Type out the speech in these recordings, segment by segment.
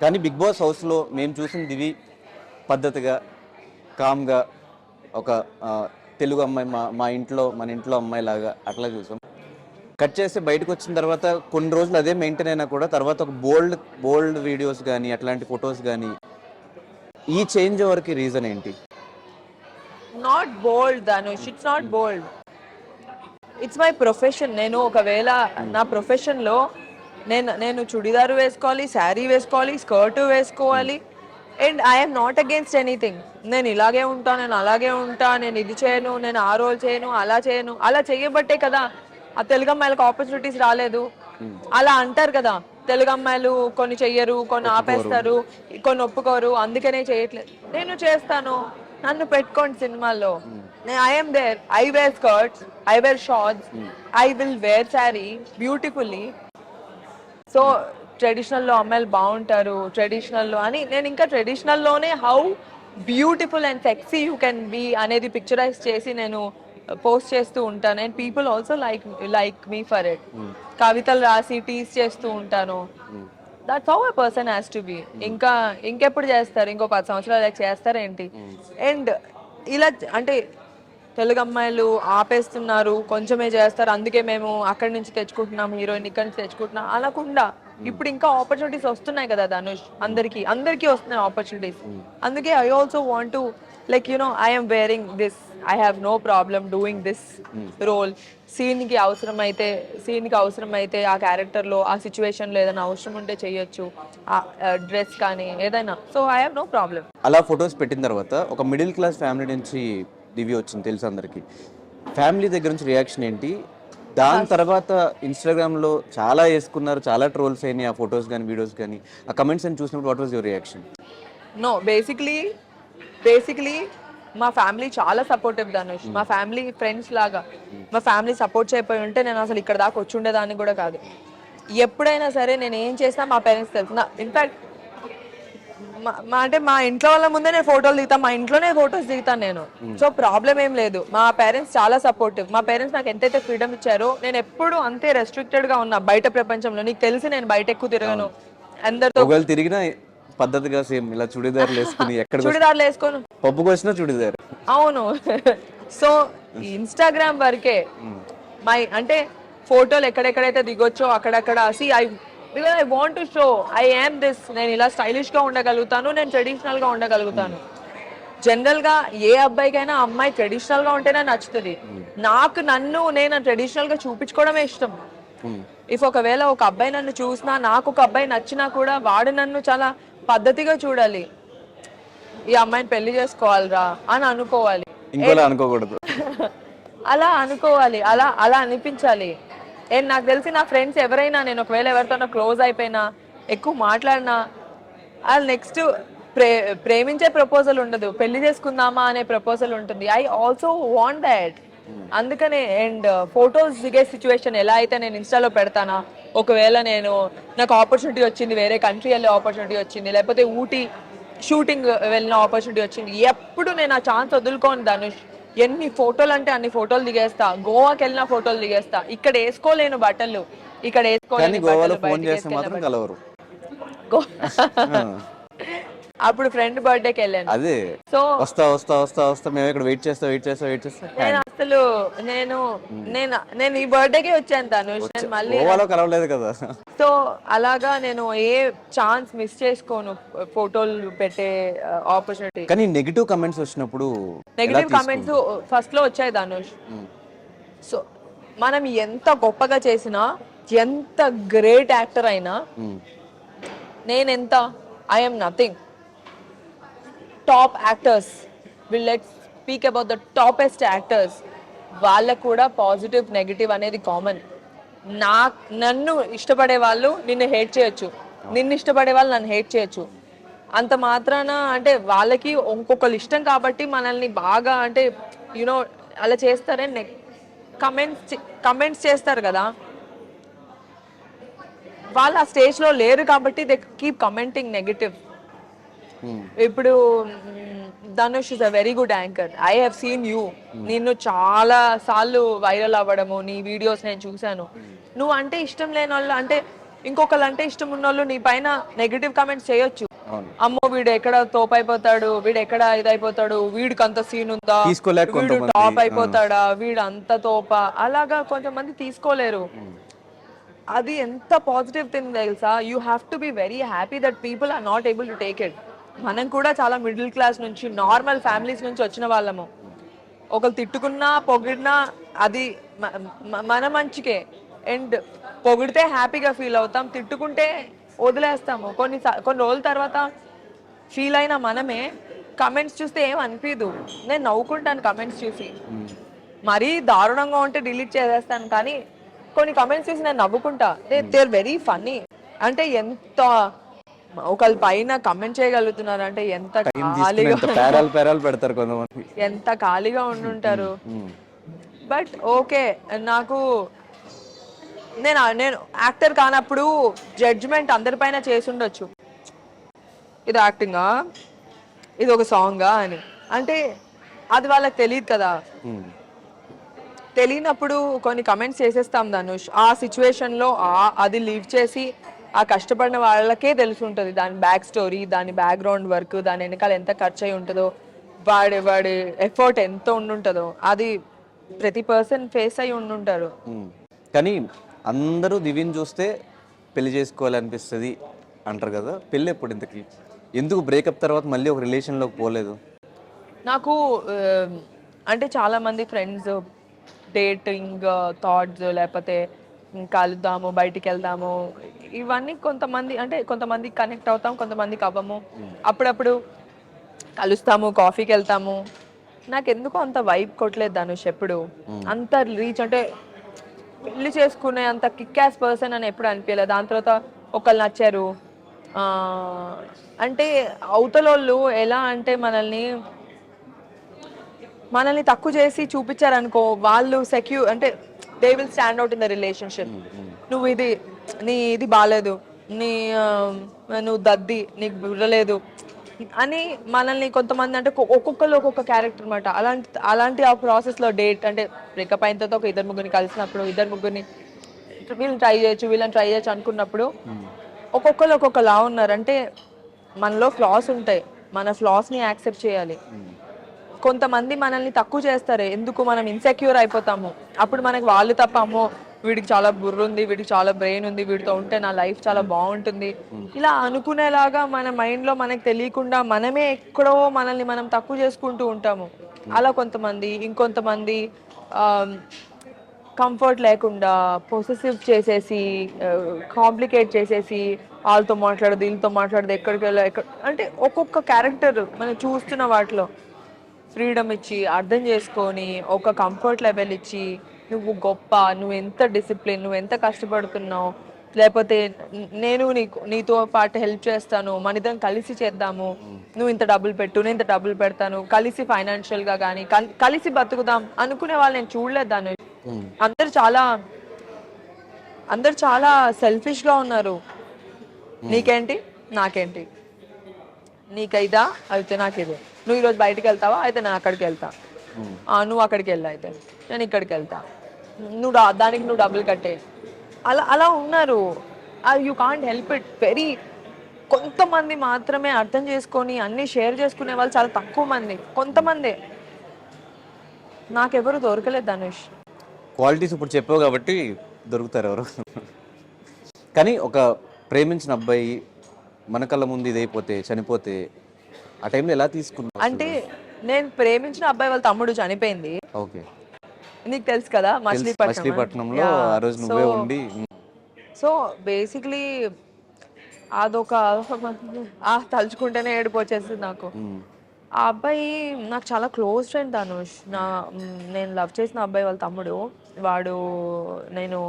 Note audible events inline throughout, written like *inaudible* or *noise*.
కానీ big boss హౌస్లో మేము చూసిన దివి పద్ధతిగా కామ్గా ఒక తెలుగు అమ్మాయి మా మా ఇంట్లో మన ఇంట్లో అమ్మాయి లాగా అట్లా చూసాం. కట్ చేసి బయటకు వచ్చిన తర్వాత కొన్ని రోజులు అదే మెయింటైన్ అయినా కూడా తర్వాత ఒక బోల్డ్ బోల్డ్ వీడియోస్ కానీ అట్లాంటి ఫొటోస్ కానీ ఈ చేంజ్ ఓవర్కి రీజన్ ఏంటి? Not bold Dhanush it's not bold it's my profession నేను ఒకవేళ నా ప్రొఫెషన్లో నేను నేను చుడిదారు వేసుకోవాలి శారీ వేసుకోవాలి స్కర్ట్ వేసుకోవాలి. And I'm not against anything నేను ఇలాగే ఉంటా నేను అలాగే ఉంటా నేను ఇది చేయను నేను ఆ రోల్ చేయను అలా చేయను. అలా చేయబట్టే కదా ఆ తెలుగు అమ్మాయిలకు ఆపర్చునిటీస్ రాలేదు. అలా అంటారు కదా తెలుగు అమ్మాయిలు కొన్ని చెయ్యరు కొన్ని ఆపేస్తారు కొన్ని ఒప్పుకోరు. అందుకనే చేయట్లేదు. నేను చేస్తాను. నన్ను పెట్టుకోండి సినిమాల్లో. I'm there I wear skirts I wear shorts I will wear sari beautifully so ట్రెడిషనల్లో అమ్మాయిలు బాగుంటారు ట్రెడిషనల్లో అని నేను ఇంకా ట్రెడిషనల్లోనే how beautiful and sexy you can be అనేది పిక్చరైజ్ చేసి నేను పోస్ట్ చేస్తూ ఉంటాను. And people also like like me for it కవితలు రాసి టీస్ చేస్తూ ఉంటాను. That's how a person has to be ఇంకా ఇంకెప్పుడు చేస్తారు? ఇంకో పది సంవత్సరాలు చేస్తారు ఏంటి అండ్ ఇలా అంటే తెలుగు అమ్మాయిలు ఆపేస్తున్నారు కొంచెమే చేస్తారు అందుకే మేము అక్కడి నుంచి తెచ్చుకుంటున్నాం హీరోయిన్ ఇక్కడి నుంచి తెచ్చుకుంటున్నాం అనకుండా ఇప్పుడు ఇంకా ఆపర్చునిటీస్ వస్తున్నాయి కదా ధనుష్ అందరికి అందరికీ వస్తున్నాయి ఆపర్చునిటీస్ అందుకే I also want to like you know I'm wearing this I have no problem doing this role సీన్కి అవసరం అయితే సీన్కి అవసరం అయితే ఆ క్యారెక్టర్లో ఆ సిచ్యువేషన్లో ఏదైనా అవసరం ఉంటే చేయొచ్చు. ఆ డ్రెస్ కానీ ఏదైనా. So I have no problem అలా ఫొటోస్ పెట్టిన తర్వాత ఒక మిడిల్ క్లాస్ ఫ్యామిలీ నుంచి దివ్య వచ్చింది తెలుసు అందరికి. ఫ్యామిలీ దగ్గర నుంచి రియాక్షన్ ఏంటి? దాని తర్వాత ఇన్స్టాగ్రామ్లో చాలా వేసుకున్నారు చాలా ట్రోల్స్ అయినాయి ఆ ఫొటోస్ కానీ వీడియోస్ కానీ ఆ కమెంట్స్ అని చూసినప్పుడు what was your reaction no basically basically మా ఫ్యామిలీ చాలా సపోర్టివ్ ధనుష్ మా ఫ్యామిలీ ఫ్రెండ్స్ లాగా. మా ఫ్యామిలీ సపోర్ట్ చేయకపోయి ఉంటే నేను అసలు ఇక్కడ దాకా వచ్చి ఉండేదాన్ని కూడా కాదు. ఎప్పుడైనా సరే నేను ఏం చేసినా మా పేరెంట్స్ తెలుసు. ఇన్ఫాక్ట్ మా అంటే మా ఇంట్లో వాళ్ళ ముందే నేను ఫోటోలు దిగుతాను మా ఇంట్లోనే ఫొటోస్ దిగుతాను నేను. సో ప్రాబ్లం ఏం లేదు. మా పేరెంట్స్ చాలా సపోర్టివ్ మా పేరెంట్స్ నాకు ఎంతైతే ఫ్రీడమ్ ఇచ్చారో నేను ఎప్పుడు అంతే రెస్ట్రిక్టెడ్గా ఉన్నా బయట ప్రపంచంలో. నీకు తెలిసి నేను బయట ఎక్కువ తిరగను. అందరితో తిరిగినా పద్ధతిగా సేమ్ ఇలా చుడిదార్లు వేసుకుని ఎక్కడ చుడిదార్లు వేసుకోను పప్పుకు వచ్చినా చుడిదార్. అవును. *laughs* సో ఇన్స్టాగ్రామ్ వరకే మై అంటే ఫోటోలు ఎక్కడెక్కడైతే దిగొచ్చో అక్కడక్కడ see I because I want to show I am this నేను ఇలా స్టైలిష్గా ఉండగలుగుతాను నేను ట్రెడిషనల్గా ఉండగలుగుతాను. జనరల్గా ఏ అబ్బాయికైనా అమ్మాయి ట్రెడిషనల్గా ఉంటేనే నచ్చుతుంది. నాకు నన్ను నేను ట్రెడిషనల్గా చూపించుకోవడమే ఇష్టం. ఇఫ్ ఒకవేళ ఒక అబ్బాయి నన్ను చూసినా నాకు ఒక అబ్బాయి నచ్చినా కూడా వాడు నన్ను చాలా పద్ధతిగా చూడాలి. ఈ అమ్మాయిని పెళ్ళి చేసుకోవాలిరా అని అనుకోవాలి. అనుకోకూడదు. *laughs* అలా అనుకోవాలి అలా అలా అనిపించాలి. అండ్ నాకు తెలిసి నా ఫ్రెండ్స్ ఎవరైనా నేను ఒకవేళ ఎవరితోనో క్లోజ్ అయిపోయినా ఎక్కువ మాట్లాడినా వాళ్ళు నెక్స్ట్ ప్రే ప్రేమించే ప్రపోజల్ ఉండదు. పెళ్ళి చేసుకుందామా అనే ప్రపోజల్ ఉంటుంది. ఐ ఆల్సో వాంట్ దాట్ అందుకనే అండ్ ఫొటోస్ uh, దిగే సిచ్యువేషన్ ఎలా అయితే నేను ఇన్స్టాలో పెడతానా ఒకవేళ నేను నాకు ఆపర్చునిటీ వచ్చింది వేరే కంట్రీ వెళ్ళే ఆపర్చునిటీ వచ్చింది లేకపోతే ఊటీ షూటింగ్ వెళ్ళిన ఆపర్చునిటీ వచ్చింది ఎప్పుడు నేను ఆ ఛాన్స్ వదులుకోను ధనుష్. ఎన్ని ఫోటోలు అంటే అన్ని ఫోటోలు దిగేస్తా. గోవాకి వెళ్ళిన ఫోటోలు దిగేస్తా. ఇక్కడ వేసుకోలేను బట్టలు. ఇక్కడ వేసుకోలేని బట్టలు బయటికి వేసుకెళ్ళిన గో- *laughs* అప్పుడు ఫ్రెండ్ బర్త్డేకి వెళ్ళాను. అదే. సో వస్తా వస్తా వస్తా వస్తా మేము ఇక్కడ వెయిట్ చేస్తా వెయిట్ చేస్తా వెయిట్ చేస్తా. నేను అసలు నేను నేను నేను ఈ బర్త్డేకి వచ్చాను తనుష్. నేను మళ్ళీ గోవాలో కలవలేదు కదా. సో అలాగా నేను ఏ ఛాన్స్ మిస్ చేసుకోను ఫోటోలు పెట్టే ఆపర్చునిటీ కానీ నెగిటివ్ కమెంట్స్ వచ్చినప్పుడు నెగిటివ్ కామెంట్స్ ఫస్ట్లో వచ్చాయి ధనుష్ సో మనం ఎంత గొప్పగా చేసినా ఎంత గ్రేట్ యాక్టర్ అయినా మ్మ్. నేను ఎంత I'm nothing top actors will let speak about the topest actors వాళ్ళకు కూడా పాజిటివ్ నెగిటివ్ అనేది కామన్ నా నన్ను ఇష్టపడే వాళ్ళు నిన్ను హేట్ చేయొచ్చు. నిన్ను ఇష్టపడే వాళ్ళు నన్ను హేట్ చేయొచ్చు. అంత మాత్రాన అంటే వాళ్ళకి ఇంకొకరు ఇష్టం కాబట్టి మనల్ని బాగా అంటే యూనో అలా చేస్తారే కమెంట్స్ కమెంట్స్ చేస్తారు కదా. వాళ్ళు ఆ స్టేజ్లో లేరు కాబట్టి దే కీప్ కమెంటింగ్ నెగటివ్ ఇప్పుడు Dhanush is a very good anchor I have seen you నిన్ను చాలా సార్లు వైరల్ అవ్వడము నీ వీడియోస్ నేను చూశాను. నువ్వు అంటే ఇష్టం లేని వాళ్ళు అంటే ఇంకొకరు అంటే ఇష్టం ఉన్న వాళ్ళు నీ పైన నెగిటివ్ కామెంట్స్ చేయొచ్చు. అమ్మో వీడు ఎక్కడ తోపు అయిపోతాడు వీడు ఎక్కడ ఇదైపోతాడు వీడికి అంత సీన్ ఉందా వీడు టాప్ అయిపోతాడా వీడు అంత తోప. అలాగా కొంతమంది తీసుకోలేరు. అది ఎంత పాజిటివ్ థింగ్ తెలుసా? You have to be very happy that people are not able to take it మనం కూడా చాలా మిడిల్ క్లాస్ నుంచి నార్మల్ ఫ్యామిలీస్ నుంచి వచ్చిన వాళ్ళము. ఒకరు తిట్టుకున్నా పొగిడినా అది మన మంచికే. అండ్ పొగిడితే హ్యాపీగా ఫీల్ అవుతాం తిట్టుకుంటే వదిలేస్తాము. కొన్ని కొన్ని రోజుల తర్వాత ఫీల్ అయిన మనమే కమెంట్స్ చూస్తే ఏం అనిపించదు నేను నవ్వుకుంటాను కమెంట్స్ చూసి. మరీ దారుణంగా ఉంటే డిలీట్ చేసేస్తాను కానీ కొన్ని కమెంట్స్ చూసి నేను నవ్వుకుంటా. They they are very funny. అంటే ఎంత ఒకళ్ళ పైన కమెంట్ చేయగలుగుతున్నారు అంటే ఎంత ఖాళీగా పేరాలు పేరాలు పెడతారు కొంతమంది. ఎంత ఖాళీగా ఉండుంటారు. బట్ ఓకే నాకు నేను నేను యాక్టర్ కానప్పుడు జడ్జ్మెంట్ అందరిపైన చేసి ఉండొచ్చు. ఇది యాక్టింగా ఇది ఒక సాంగా అని. అంటే అది వాళ్ళకి తెలియదు కదా. ఉమ్. తెలియనప్పుడు కొన్ని కమెంట్స్ చేసేస్తాం ధనుష్ ఆ సిచ్యువేషన్లో ఆ అది లీవ్ చేసి ఆ కష్టపడిన వాళ్ళకే తెలిసి ఉంటుంది దాని బ్యాక్ స్టోరీ దాని బ్యాక్గ్రౌండ్ వర్క్ దాని వెనకాల ఎంత ఖర్చు అయి ఉంటుందో వాడి వాడి ఎఫర్ట్ ఎంత ఉండుంటుందో అది ప్రతి పర్సన్ ఫేస్ అయి ఉండుంటారు. కానీ అందరూ దివ్యని చూస్తే పెళ్ళి చేసుకోవాలనిపిస్తుంది అంటారు కదా. పెళ్ళి ఎప్పుడు ఇంతకి ఎందుకు బ్రేకప్ తర్వాత మళ్ళీ ఒక రిలేషన్లోకి పోలేదు? నాకు అంటే చాలా మంది ఫ్రెండ్స్ డేటింగ్ థాట్స్ లేకపోతే కలుద్దాము బయటికి వెళ్దాము ఇవన్నీ కొంతమంది అంటే కొంతమంది కనెక్ట్ అవుతాం కొంతమందికి అవ్వము. అప్పుడప్పుడు కలుస్తాము కాఫీకి వెళ్తాము నాకు ఎందుకో అంత వైబ్ కొట్టలేదు ధనుష్ ఎప్పుడు. అంత రీచ్ అంటే పెళ్ళి చేసుకునే అంత కిక్ యాస్ పర్సన్ అని ఎప్పుడు అనిపించలేదు దాని తర్వాత ఒకళ్ళు నచ్చారు. అంటే అవతలోళ్ళు ఎలా అంటే మనల్ని మనల్ని తక్కువ చేసి చూపించారనుకో వాళ్ళు సెక్యూర్ అంటే they will stand out in the relationship నువ్వు ఇది నీ ఇది బాగాలేదు నీ నువ్వు దద్ది నీకు బుర్రలేదు అని మనల్ని కొంతమంది అంటే ఒక్కొ- ఒక్కొక్కరు ఒక్కొక్క క్యారెక్టర్ అనమాట అలాంటి అలాంటి ఆ ప్రాసెస్లో డేట్ అంటే బ్రేకప్ అయిన తర్వాత ఒక ఇద్దరు ముగ్గురిని కలిసినప్పుడు ఇద్దరు ముగ్గురిని వీళ్ళని ట్రై చేయొచ్చు వీళ్ళని ట్రై చేయొచ్చు అనుకున్నప్పుడు ఒక్కొక్కరు ఒక్కొక్కలా ఉన్నారు. అంటే మనలో ఫ్లాస్ ఉంటాయి. మన ఫ్లాస్ని యాక్సెప్ట్ చేయాలి. కొంతమంది మనల్ని తక్కువ చేస్తారు. ఎందుకు మనం ఇన్సెక్యూర్ అయిపోతాము? అప్పుడు మనకి వాళ్ళు తప్ప అమ్మో వీడికి చాలా బుర్ర ఉంది వీడికి చాలా బ్రెయిన్ ఉంది వీడితో ఉంటే నా లైఫ్ చాలా బాగుంటుంది. ఇలా అనుకునేలాగా మన మైండ్లో మనకి తెలియకుండా మనమే ఎక్కడో మనల్ని మనం తక్కువ చేసుకుంటూ ఉంటాము. అలా కొంతమంది ఇంకొంతమంది కంఫర్ట్ లేకుండా పొసెసివ్ చేసేసి కాంప్లికేట్ చేసేసి వాళ్ళతో మాట్లాడదు వీళ్ళతో మాట్లాడదు ఎక్కడికి వెళ్ళా ఎక్కడ అంటే ఒక్కొక్క క్యారెక్టర్ మనం చూస్తున్న వాటిలో. ఫ్రీడమ్ ఇచ్చి అర్థం చేసుకొని ఒక కంఫర్ట్ లెవెల్ ఇచ్చి నువ్వు గొప్ప నువ్వు ఎంత డిసిప్లిన్ నువ్వు ఎంత కష్టపడుతున్నావు లేకపోతే నేను నీకు నీతో పాటు హెల్ప్ చేస్తాను మన ఇద్దరం కలిసి చేద్దాము నువ్వు ఇంత డబ్బులు పెట్టు నేను ఇంత డబ్బులు పెడతాను కలిసి ఫైనాన్షియల్గా కానీ కలిసి బతుకుదాం అనుకునే వాళ్ళు నేను చూడలేదు. అందరు చాలా అందరు చాలా సెల్ఫిష్గా ఉన్నారు. నీకేంటి? నాకేంటి? నీకైదా అయితే నాకు ఇది నువ్వు ఈరోజు బయటికి వెళ్తావా? అయితే నేను అక్కడికి వెళ్తా. నువ్వు అక్కడికి వెళ్ళు అయితే. నేను ఇక్కడికి వెళ్తా. నువ్వు దానికి నువ్వు డబ్బులు కట్టే. అలా అలా ఉన్నారు. You can't help it very కొంతమంది మాత్రమే అర్థం చేసుకొని అన్ని షేర్ చేసుకునే వాళ్ళు చాలా తక్కువ మంది. కొంతమందే. నాకెవరు దొరకలేదు ధనుష్ క్వాలిటీస్ ఇప్పుడు చెప్పావు కాబట్టి దొరుకుతారు ఎవరు. కానీ ఒక ప్రేమించిన అబ్బాయి మన కళ్ళ ముందు ఇదైపోతే చనిపోతే ఆ టైంలో ఎలా తీసుకున్నావు అంటే నేను ప్రేమించిన అబ్బాయి వాళ్ళ తమ్ముడు చనిపోయింది. ఓకే. నీకు తెలుసు కదా మచిలీపట్నం. మచిలీపట్నంలో ఆ రోజు నువ్వే ఉండి సో బేసిక్లీ అదొక ఆ తలుచుకుంటేనే ఏడుపు వచ్చేసింది నాకు. ఆ అబ్బాయి నాకు చాలా క్లోజ్ ఫ్రెండ్ ధనుష్. నా నేను లవ్ చేసిన అబ్బాయి వాళ్ళ తమ్ముడు. వాడు నేను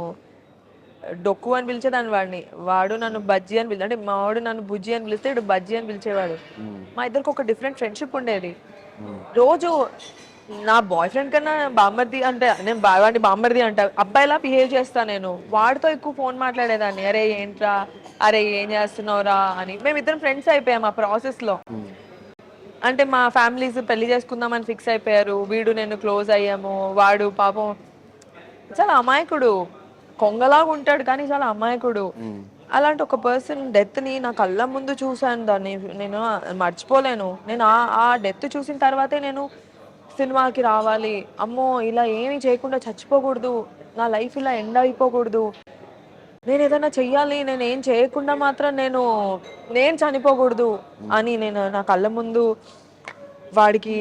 డొక్కు అని పిలిచేదాన్ని వాడిని. వాడు నన్ను బజ్జీ అని పిలిచి అంటే మా వాడు నన్ను బుజ్జి అని పిలిస్తే ఇడు బజ్జీ అని పిలిచేవాడు. మా ఇద్దరికి ఒక డిఫరెంట్ ఫ్రెండ్షిప్ ఉండేది. రోజు నా బాయ్ ఫ్రెండ్ కన్నా బామ్మర్ది అంటే నేను వాడిని బామ్మర్ది అంట. అబ్బాయిలా బిహేవ్ చేస్తా నేను. వాడితో ఎక్కువ ఫోన్ మాట్లాడేదాన్ని. అరే ఏంట్రా? అరే ఏం చేస్తున్నావురా అని. మేమిద్దరం ఫ్రెండ్స్ అయిపోయాం ఆ ప్రాసెస్లో ఉమ్, అంటే మా ఫ్యామిలీస్ పెళ్ళి చేసుకుందామని ఫిక్స్ అయిపోయారు. వీడు నేను క్లోజ్ అయ్యాము. వాడు పాపం చాలా అమాయకుడు. కొంగలాగా ఉంటాడు కానీ చాలా అమాయకుడు. అలాంటి ఒక పర్సన్ డెత్ని నా కళ్ళ ముందు చూశాను దాన్ని నేను మర్చిపోలేను. నేను ఆ ఆ డెత్ చూసిన తర్వాతే నేను సినిమాకి రావాలి. అమ్మో ఇలా ఏమీ చేయకుండా చచ్చిపోకూడదు. నా లైఫ్ ఇలా ఎండ్ అయిపోకూడదు. నేను ఏదైనా చెయ్యాలి నేను ఏం చేయకుండా మాత్రం నేను నేను చనిపోకూడదు అని నేను నా కళ్ళ ముందు వాడికి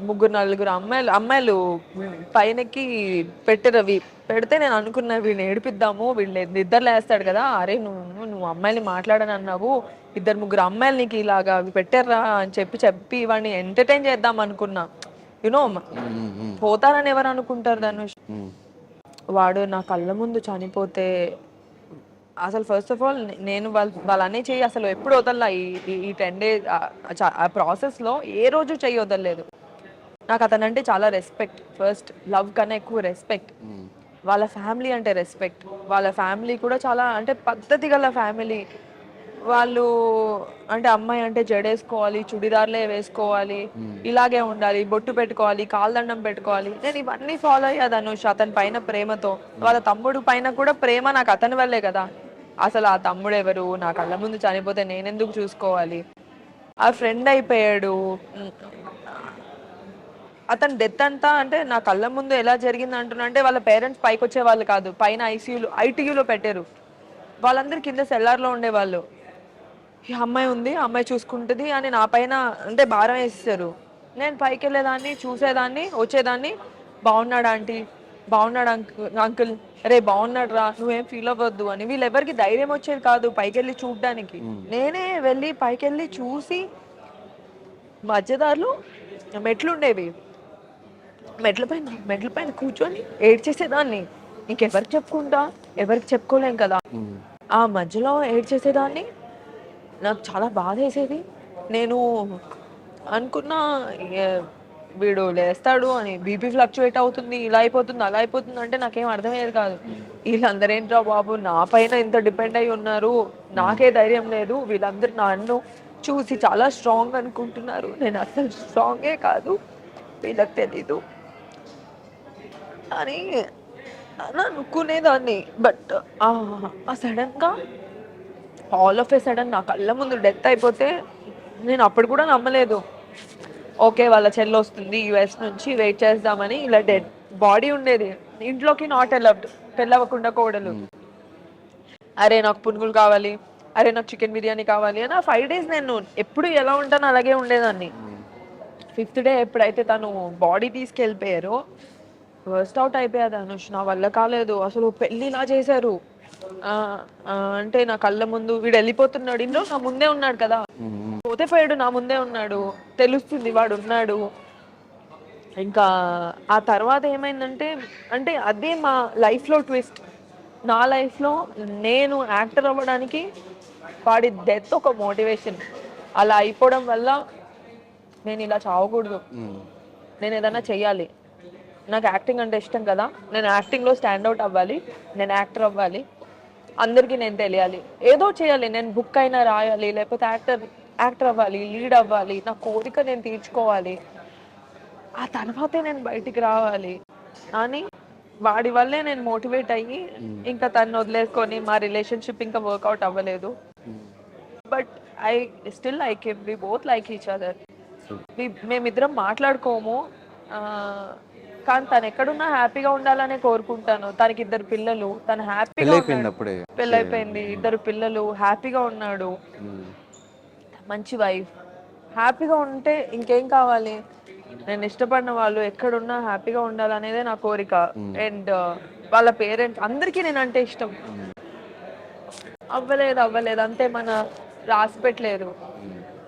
ముగ్గురు నలుగురు అమ్మాయిలు అమ్మాయిలు పైనకి పెట్టారు అవి. పెడితే నేను అనుకున్నా వీడిని ఏడిపిద్దాము వీళ్ళు నిద్ర లేస్తాడు కదా అరే నువ్వు నువ్వు అమ్మాయిని మాట్లాడని అన్నావు ఇద్దరు ముగ్గురు అమ్మాయిలు నీకు ఇలాగా అవి పెట్టారా అని చెప్పి చెప్పి వాడిని ఎంటర్టైన్ చేద్దాం అనుకున్నా. యునో పోతారని ఎవరు అనుకుంటారు ధనుష్? వాడు నా కళ్ళ ముందు చనిపోతే అసలు ఫస్ట్ ఆఫ్ ఆల్ నేను వాళ్ళ వాళ్ళ అనే చెయ్యి అసలు ఎప్పుడు వదల్లా ఈ ఈ- టెన్ డేస్ ఆ ప్రాసెస్లో ఏ రోజు చెయ్యి వదలలేదు. నాకు అతనంటే చాలా రెస్పెక్ట్ ఫస్ట్ లవ్ కన్నా ఎక్కువ రెస్పెక్ట్ వాళ్ళ ఫ్యామిలీ అంటే రెస్పెక్ట్ వాళ్ళ ఫ్యామిలీ కూడా చాలా అంటే పద్ధతి గల ఫ్యామిలీ వాళ్ళు అంటే అమ్మాయి అంటే జడేసుకోవాలి చుడిదార్లే వేసుకోవాలి ఇలాగే ఉండాలి బొట్టు పెట్టుకోవాలి కాల్దండం పెట్టుకోవాలి. నేను ఇవన్నీ ఫాలో అయ్యా ధనుష్ అతని పైన ప్రేమతో. వాళ్ళ తమ్ముడు పైన కూడా ప్రేమ నాకు అతని వల్లే కదా. అసలు ఆ తమ్ముడు ఎవరు? నా కళ్ళ ముందు చనిపోతే నేనెందుకు చూసుకోవాలి? ఆ ఫ్రెండ్ అయిపోయాడు. అతని డెత్ అంతా అంటే నా కళ్ళ ముందు ఎలా జరిగింది అంటున్నా అంటే వాళ్ళ పేరెంట్స్ పైకి వచ్చే వాళ్ళు కాదు. పైన ఐసీయూలో ఐటీయూలో పెట్టారు. వాళ్ళందరూ కింద సెల్లార్లో ఉండేవాళ్ళు. ఈ అమ్మాయి ఉంది అమ్మాయి చూసుకుంటుంది అని నా పైన అంటే భారం వేసేసారు నేను పైకి వెళ్ళేదాన్ని చూసేదాన్ని వచ్చేదాన్ని. బాగున్నాడు ఆంటీ? బాగున్నాడు అంకుల్ అంకుల్. రే బాగున్నాడు రా నువ్వేం ఫీల్ అవ్వద్దు అని. వీళ్ళెవరికి ధైర్యం వచ్చేది కాదు పైకి వెళ్ళి చూడడానికి నేనే వెళ్ళి పైకి వెళ్ళి చూసి మధ్యదారులు మెట్లు ఉండేవి మెట్ల పైన మెట్ల పైన కూర్చొని ఏడ్చేసేదాన్ని. ఇంకెవరికి చెప్పుకుంటా? ఎవరికి చెప్పుకోలేం కదా. ఆ మధ్యలో ఏడ్చేసేదాన్ని. నాకు చాలా బాధ వేసేది నేను అనుకున్నా వీడు లేస్తాడు అని బీపీ ఫ్లక్చువేట్ అవుతుంది ఇలా అయిపోతుంది అలా అయిపోతుంది అంటే నాకేం అర్థమయ్యేది కాదు. వీళ్ళందరూ ఏంట్రా బాబు నా పైన ఇంత డిపెండ్ అయి ఉన్నారు. నాకే ధైర్యం లేదు. వీళ్ళందరూ నన్ను చూసి చాలా స్ట్రాంగ్ అనుకుంటున్నారు. నేను అసలు స్ట్రాంగే కాదు. వీళ్ళకి తెలీదు. అని అని అనుకునేదాన్ని. బట్ ఆ సడన్గా ఆల్ ఆఫ్ ఏ సడన్ నా కళ్ళ ముందు డెత్ అయిపోతే నేను అప్పుడు కూడా నమ్మలేదు. ఓకే వాళ్ళ చెల్లి వస్తుంది యుఎస్ నుంచి వెయిట్ చేద్దామని ఇలా డెడ్ బాడీ ఉండేది. ఇంట్లోకి నాట్ అలౌడ్ పెళ్ళవకుండా కోడలు. అరే నాకు పునుగులు కావాలి అరే నాకు చికెన్ బిర్యానీ కావాలి అని ఆ ఫైవ్ డేస్ నేను ఎప్పుడు ఎలా ఉంటానో అలాగే ఉండేదాన్ని. ఫిఫ్త్ డే ఎప్పుడైతే తను బాడీ తీసుకెళ్ళిపోయారో వర్స్ట్ అవుట్ అయిపోయాది అనుష్ నా వల్ల కాలేదు అసలు పెళ్ళిలా చేశారు. ఆ, ఆ, అంటే నా కళ్ళ ముందు వీడు వెళ్ళిపోతున్నాడు ఇంట్లో నా ముందే ఉన్నాడు కదా. పోతే పోయాడు నా ముందే ఉన్నాడు తెలుస్తుంది వాడు ఉన్నాడు. ఇంకా ఆ తర్వాత ఏమైందంటే అంటే అదే మా లైఫ్లో ట్విస్ట్. నా లైఫ్లో నేను యాక్టర్ అవ్వడానికి వాడి డెత్ ఒక మోటివేషన్. అలా అయిపోవడం వల్ల నేను ఇలా చావకూడదు. నేను ఏదైనా చెయ్యాలి. నాకు యాక్టింగ్ అంటే ఇష్టం కదా నేను యాక్టింగ్లో స్టాండ్అవుట్ అవ్వాలి నేను యాక్టర్ అవ్వాలి. అందరికీ నేను తెలియాలి. ఏదో చేయాలి నేను బుక్ అయినా రాయాలి లేకపోతే యాక్టర్ యాక్టర్ అవ్వాలి లీడ్ అవ్వాలి నా కోరిక నేను తీర్చుకోవాలి. ఆ తర్వాతే నేను బయటికి రావాలి. అని వాడి వల్లే నేను మోటివేట్ అయ్యి ఇంకా తను వదిలేసుకొని మా రిలేషన్షిప్ ఇంకా వర్కౌట్ అవ్వలేదు. But I still like him we both like each other. మేమిద్దరం మాట్లాడుకోము. కానీ తను ఎక్కడున్నా హ్యాపీగా ఉండాలనే కోరుకుంటాను. తనకి ఇద్దరు పిల్లలు తను హ్యాపీగా పెళ్ళైపోయింది ఇద్దరు పిల్లలు హ్యాపీగా ఉన్నాడు. మంచి వైఫ్. హ్యాపీగా ఉంటే ఇంకేం కావాలి? నేను ఇష్టపడిన వాళ్ళు ఎక్కడున్నా హ్యాపీగా ఉండాలనేదే నా కోరిక. అండ్ వాళ్ళ పేరెంట్స్ అందరికీ నేను అంటే ఇష్టం. అవ్వలేదు అవ్వలేదు. అంతే మన రాసి పెట్టలేదు